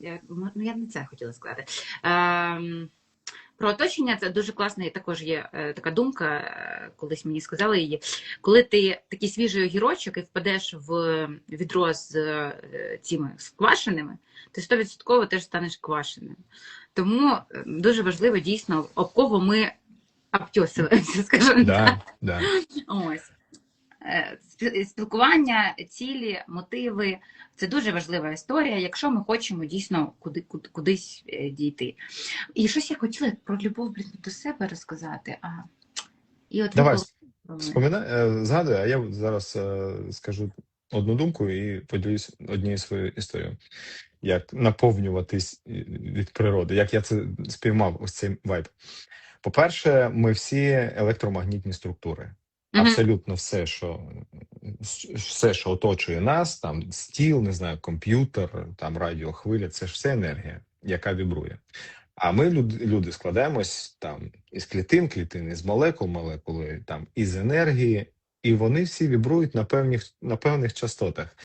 я, ну, я не це хотіла сказати. Ем, про оточення це дуже класна і також є е, така думка, е, колись мені сказали її. Коли ти такий свіжий огірочок і впадеш в відро з е, цими з квашеними, ти 100% теж станеш квашеним. Тому дуже важливо дійсно, об кого ми обтьосуємося, скажімо так. Да, да. Ось. Спі- Спілкування, цілі, мотиви це дуже важлива історія, якщо ми хочемо дійсно куди, куди, кудись е, дійти. І щось я хотіла про любов блін, до себе розказати. А, і от Давай. Вспоминай, е, згадуй, а я зараз е, скажу одну думку і поділюсь однією своєю історією. Як наповнюватись від природи, як я це спіймав, ось цей вайб. По-перше, ми всі електромагнітні структури. Абсолютно все, що все, що оточує нас, там стіл, не знаю, комп'ютер, там радіохвиля, це ж все енергія, яка вібрує. А ми, люди, складаємось там із клітин, клітин, із молекул, молекули, там із енергії, і вони всі вібрують на певних, на певних частотах.